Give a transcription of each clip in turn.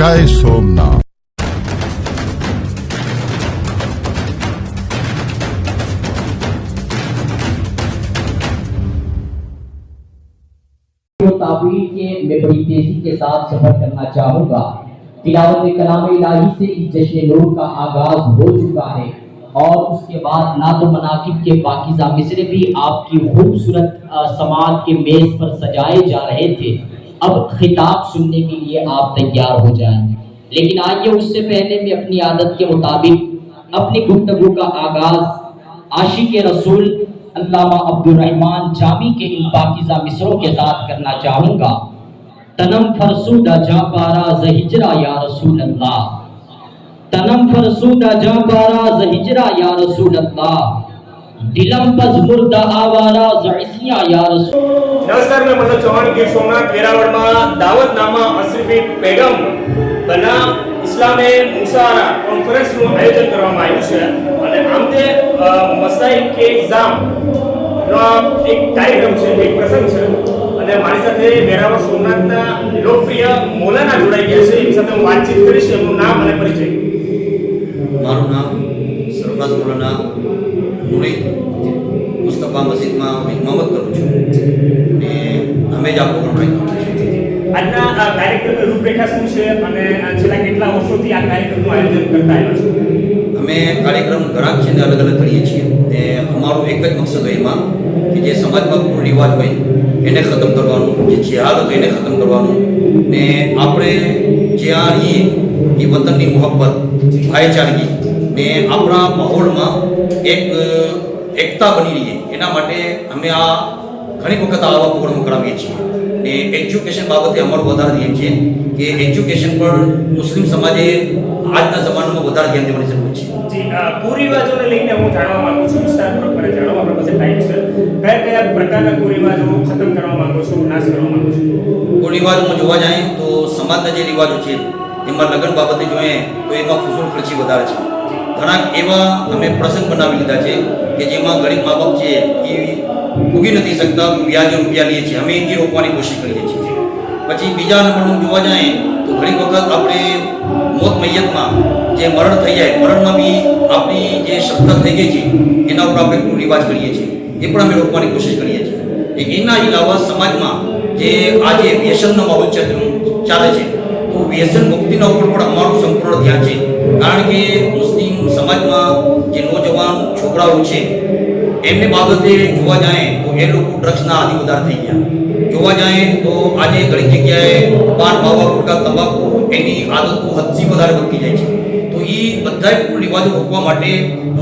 जय सोमनाथ। के के साथ सफ़र करना तिलावत कलाम इलाही से इस जश्न नूर का आगाज़ हो चुका है और उसके बाद ना तो मनाकिब के पाकिजा मिसरे भी आपकी खूबसूरत समाज के मेज़ पर सजाए जा रहे थे। اب خطاب سننے کے لیے آپ تیار ہو جائیں۔ لیکن آئیے اس سے پہلے میں اپنی عادت کے مطابق اپنی گفتگو کا آغاز عاشق رسول علامہ عبد الرحمان جامی کے ان پاکیزہ مصروں کے ساتھ کرنا چاہوں گا۔ تنم فرسودہ جا پارا زہجرا یا رسول اللہ۔ تنم فرسودہ جا پارا زہجرا یا رسول اللہ۔ દિલમ પઝ મુર્દા આવારા ઝઇસિયા યા રસૂલ. નમસ્કાર મેં મનોજ ચૌહાણ ગીર સોમનાથ વેરાવળમાં દાવતનામા અશરફી બેગમ બના ઇસ્લામે મુસારા કોન્ફરન્સનું આયોજન કરવામાં આવ્યું છે. અને આમતે મસાઈ કે ઇઝામ એક કાર્યક્રમ છે એક પ્રસંગ છે. અને મારી સાથે વેરાવળ સોમનાથના લોકપ્રિય મોલાના જોડાઈ ગયા છે. એમની સાથે હું વાતચીત કરીશ એમનું નામ અને પરિચય. મારું નામ સરફરાજ મોલાના નુરી મુસ્તફા મસ્જિદમાં હું ઇમામત કરું છું. ને અમે જ આપો રાખ્યો આજના આ કાર્યક્રમની રૂપરેખા શું છે અને આ છેલ્લા કેટલા વર્ષોથી આ કાર્યક્રમનું આયોજન કરતા આવ્યા છો? અમે કાર્યક્રમ ઘણા છે ને અલગ અલગ કરીએ છીએ. ને અમારો એક જ મકસદ હોય એમાં કે જે સમાજમાં કુરિવાજ હોય એને ખતમ કરવાનું જે જિહાદ હતો એને ખતમ કરવાનું. ને આપણે જ્યાં રહીએ એ વતનની મોહબ્બત ભાઈચારગી ને આપણા માહોલમાં એક એકતા બની રહીએ. એના માટે અમે આ ઘણી વખત આવા પ્રોગ્રામો કરાવીએ છીએ. ને એજ્યુકેશન બાબતે અમારું વધારે ધ્યાન છે કે એજ્યુકેશન પર મુસ્લિમ સમાજે આજના જમાનામાં વધારે ધ્યાન દેવાની જરૂર છે. કુરિવાજોને લઈને હું જાણવા માંગુ છું વિસ્તારપૂર્વક મને જાણવા માંગુ પાસે ટાઈમ છે. કયા કયા પ્રકારના કુરિવાજો ખતમ કરવા માંગુ છું નાશ કરવા માંગુ છું? કુરિવાજોમાં જોવા જાય તો સમાજના જે રિવાજો છે એમાં લગ્ન બાબતે જોઈએ તો એમાં ફૂસુલ ખર્ચી વધારે છે. ઘણા એવા અમે પ્રસંગ બનાવી લીધા છે કે જેમાં ગરીબ મા બાપ છે એ ઉગી નથી શકતા, વ્યાજ રૂપિયા લઈએ છીએ અમે એ રોકવાની કોશિશ કરીએ છીએ. પછી બીજા નંબરનું જોવા જાય તો ઘણી વખત આપણે મોત મૈયતમાં જે મરણ થઈ જાય, મરણમાં બી આપણી જે શક્કત થઈ ગઈ છે, એના ઉપર આપણે રિવાજ કરીએ છીએ. એ પણ અમે રોકવાની કોશિશ કરીએ છીએ. એના અલાવા સમાજમાં જે આજે વ્યસનનો માહોલ ચાલ- છે, તો વ્યસન મુક્તિના ઉપર પણ અમારું સંપૂર્ણ ધ્યાન છે. કારણ કે સમાજમાં જે નોજવાન છોકરાઓ છે, એમને બાબતે જોવા જાય તો એ લોકો ડ્રગ્સના આદિ વધારે થઈ ગયા. જોવા જાય તો આજે ઘણી જગ્યાએ પાન માવા ગુટકા, તંબાકુ એની આદતો હદથી વધારે વધતી જાય છે. તો એ બધા રિવાજો રોકવા માટે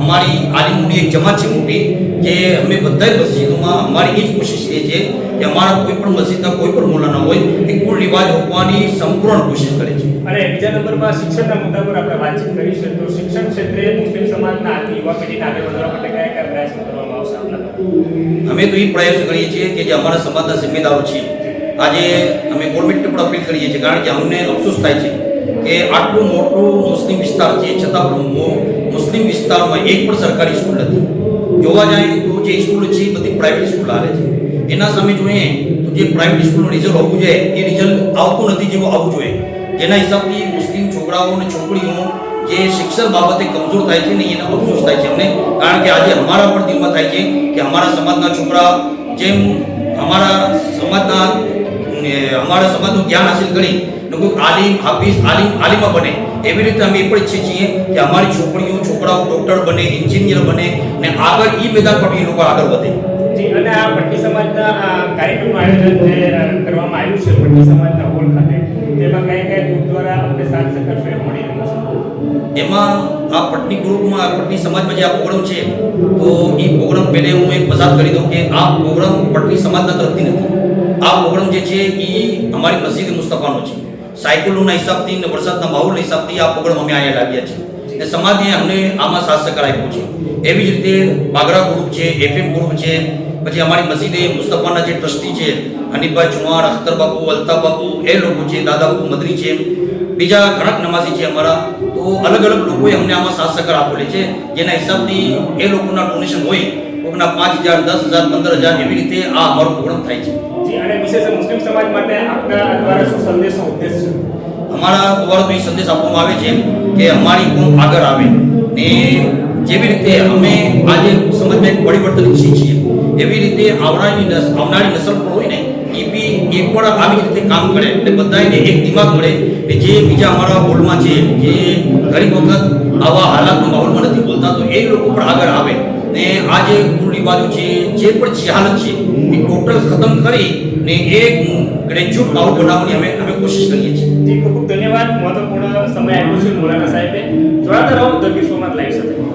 અમારી આલિમુની એક જમાત છે મોટી. જે અમે બધા મસ્જિદોમાં અમારી એ જ કોશિશ એ છે કે અમારા કોઈ પણ મસ્જિદના કોઈ પણ મોલાના હોય એ કુલ રિવાજ હોવાની સંપૂર્ણ કોશિશ કરે છે. અને બીજા નંબરમાં શિક્ષણના મુદ્દા પર આપણે વાતચીત કરીશું તો શિક્ષણ ક્ષેત્રે મુસ્લિમ સમાજના આજની યુવા પેઢીને આગળ વધારવા માટે કયા કયા પ્રયાસો કરવામાં આવશે આપના અમે તો એ પ્રયાસ કરીએ છીએ કે જે અમારા સમાજના જિમ્મેદારો છે આજે અમે ગવર્મેન્ટને પણ અપીલ કરીએ છીએ કારણ કે અમને અફસોસ થાય છે કે આટલું મોટું મુસ્લિમ વિસ્તાર છે છતાં પણ મુસ્લિમ વિસ્તારમાં એક પણ સરકારી સ્કૂલ નથી. જોવા જાય તો જે સ્કૂલ છે એ બધી પ્રાઇવેટ સ્કૂલ આવે છે. એના સામે જોઈએ તો જે પ્રાઇવેટ સ્કૂલનું રિઝલ્ટ આવવું જોઈએ, એ રિઝલ્ટ આવતું નથી જેવું આવવું જોઈએ. જેના હિસાબથી મુસ્લિમ છોકરાઓ અને છોકરીઓ જે શિક્ષણ બાબતે કમજોર થાય છે ને એને અફસોસ થાય છે અમને. કારણ કે આજે અમારા પણ દિલમાં થાય છે કે અમારા સમાજના છોકરા જેમ અમારા સમાજના અમારા સમાજનું જ્ઞાન હાસિલ કરી કોઈ આલિમ હાફિઝ આલિમ આલિમા બને. એવી રીતે અમે પણ ઈચ્છીએ છીએ કે અમારી છોકરીઓ છોકરાઓ ડૉક્ટર બને એન્જિનિયર બને ને આગળ એ મેદાન પર એ લોકો આગળ વધે. જી અને આ પટ્ટી સમાજના કાર્યક્રમ કાર્યક્રમનું આયોજન જે કરવામાં આવ્યું છે પટ્ટી સમાજના હોલ ખાતે તેમાં કઈ કઈ ગ્રુપ દ્વારા આપણે સાથ સહકાર મળી રહ્યો છે? એમાં આ પટની ગ્રુપમાં આ પટની સમાજમાં જે આ પ્રોગ્રામ છે તો એ પ્રોગ્રામ પહેલે હું એક પસાર કરી દઉં કે આ પ્રોગ્રામ પટની સમાજના તરફથી નથી. આ પ્રોગ્રામ જે છે એ અમારી મસ્જિદ મુસ્તફાનો છે. સાયકલોના હિસાબથી ને વરસાદના માહોલના હિસાબથી આ પ્રોગ્રામ અમે અહીંયા લાવ્યા છીએ ને સમાજે અમને આમાં સાથ આપ્યો છે. એવી જ રીતે બાગરા ગ્રુપ છે, એફએમ ગ્રુપ છે, પછી અમારી મસ્જિદે મુસ્તફાના જે ટ્રસ્ટી છે, હનીફભાઈ ચુમાર અખ્તર બાપુ એ લોકો છે દાદા બાપુ મદરી છે, બીજા ઘણા નમાઝી છે અમારા. તો અલગ અલગ લોકોએ અમને આમાં સાથ સહકાર આપેલી છે. જેના હિસાબથી એ લોકોના ડોનેશન હોય કોઈકના પાંચ હજાર દસ હજાર પંદર હજાર એવી રીતે આ અમારો પ્રોગ્રામ થાય છે. જી અને વિશેષ મુસ્લિમ સમાજ માટે આપના દ્વારા શું સંદેશો ઉદ્દેશ છે? અમારા દ્વારા તો એ સંદેશ આપવામાં આવે છે કે અમારી કોમ આગળ આવે. ને જેવી રીતે અમે આજે સમાજમાં એક પરિવર્તન ઈચ્છીએ છીએ એવી રીતે આવનારી નસ- આવનારી નસલ પણ હોય ને એ બી એ પણ આવી રીતે કામ કરે એટલે બધાને એક દિમાગ મળે કે જે બીજા અમારા હોલમાં છે જે ઘણી વખત આવા હાલાતના માહોલમાં નથી બોલતા તો એ લોકો પણ આગળ આવે. ને આ જે છે જે પણ જહાલત છે, એ ટોટલ ખતમ કરી ને એક ગ્રેજ્યુએટ આવું બનાવવાની અમે અમે કોશિશ કરીએ છીએ. ખૂબ ખૂબ ધન્યવાદ. મહત્વપૂર્ણ સમય આપ્યો છે મોલાના સાહેબે. જોડાતા રહો, ધ સોમનાથ લાઈવ સાથે.